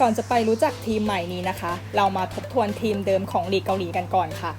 ก่อนจะไปรู้จักทีมใหม่นี้นะคะ เรามาทบทวนทีมเดิมของลีกเกาหลีกันก่อนค่ะ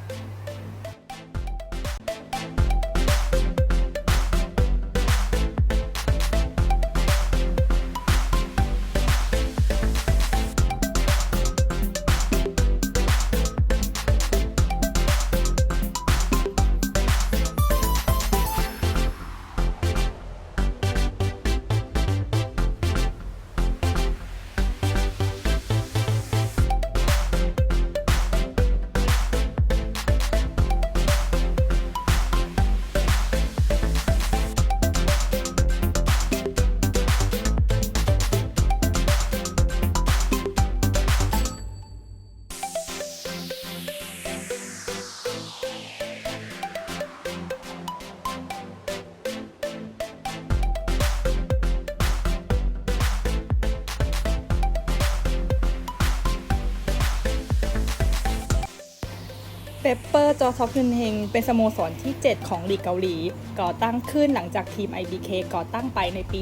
ปเปอร์จอซอกฮึนเฮงเป็นสโมสรที่ 7 ของลีกเกาหลี ก่อตั้งขึ้นหลังจากทีม IBK ก่อตั้งไปในปี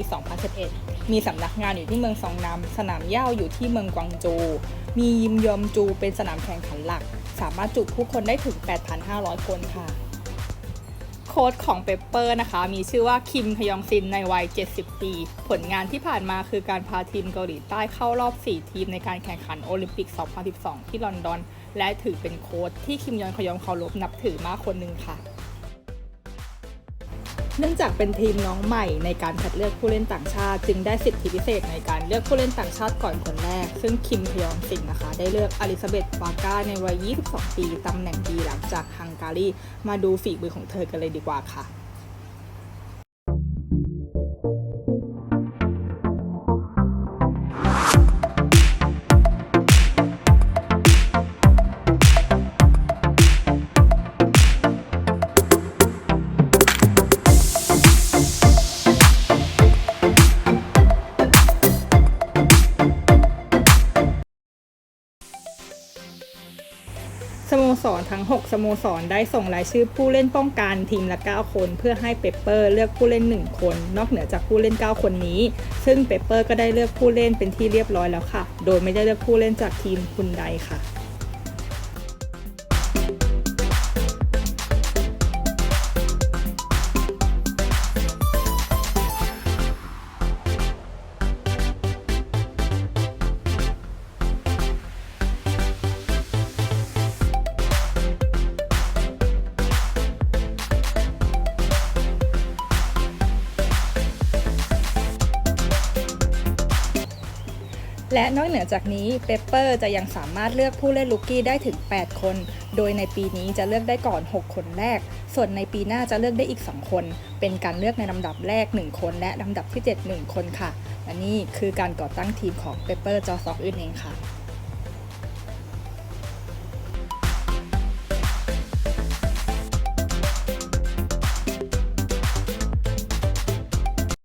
2011 มีสำนักงานอยู่ที่เมืองซองนำสนามเย้าอยู่ที่เมืองกวางโจ มียิมยอมจูเป็นสนามแข่งขันหลัก สามารถจุผู้คนได้ถึง 8,500 คนค่ะ โค้ชของเปเปอร์นะคะ มีชื่อว่าคิมฮยองซินในวัย 70 ปี ผลงานที่ผ่านมาคือการพาทีมเกาหลีใต้เข้ารอบ 4 ทีมในการแข่งขันโอลิมปิก 2012 ที่ลอนดอน และถือเป็นโค้ชที่คิมยอนคยองเคารพนับถือมากคนหนึ่งค่ะ เนื่องจากเป็นทีมน้องใหม่ในการคัดเลือกผู้เล่นต่างชาติ จึงได้สิทธิพิเศษในการเลือกผู้เล่นต่างชาติก่อนคนแรก ซึ่งคิมพยองสิงนะคะ ได้เลือกอลิซาเบธวาก้าในวัย 22 ปีตำแหน่งดีหลังจากฮังการีมาดูฝีมือของเธอกันเลยดีกว่าค่ะ สโมสรทั้ง 6 สโมสรได้ส่งรายชื่อผู้เล่นป้องกันทีมละ 9 คน เพื่อให้เปเปอร์เลือกผู้เล่น 1 คน นอกเหนือจากผู้เล่น 9 คนนี้ ซึ่งเปเปอร์ก็ได้เลือกผู้เล่นเป็นที่เรียบร้อยแล้วค่ะ โดยไม่ได้เลือกผู้เล่นจากทีมคุณใดค่ะ และนอกเหนือจากนี้เปเปอร์จะยังสามารถเลือกผู้เล่นลูกี้ได้ถึง 8 คน โดยในปีนี้จะเลือกได้ก่อน 6 คนแรก ส่วนในปีหน้าจะเลือกได้อีก 2 คน เป็นการเลือกในลำดับแรก 1 คน และลำดับที่ 7 1 คนค่ะ และนี่คือการก่อตั้งทีมของเปเปอร์จอซอกอื่นเองค่ะ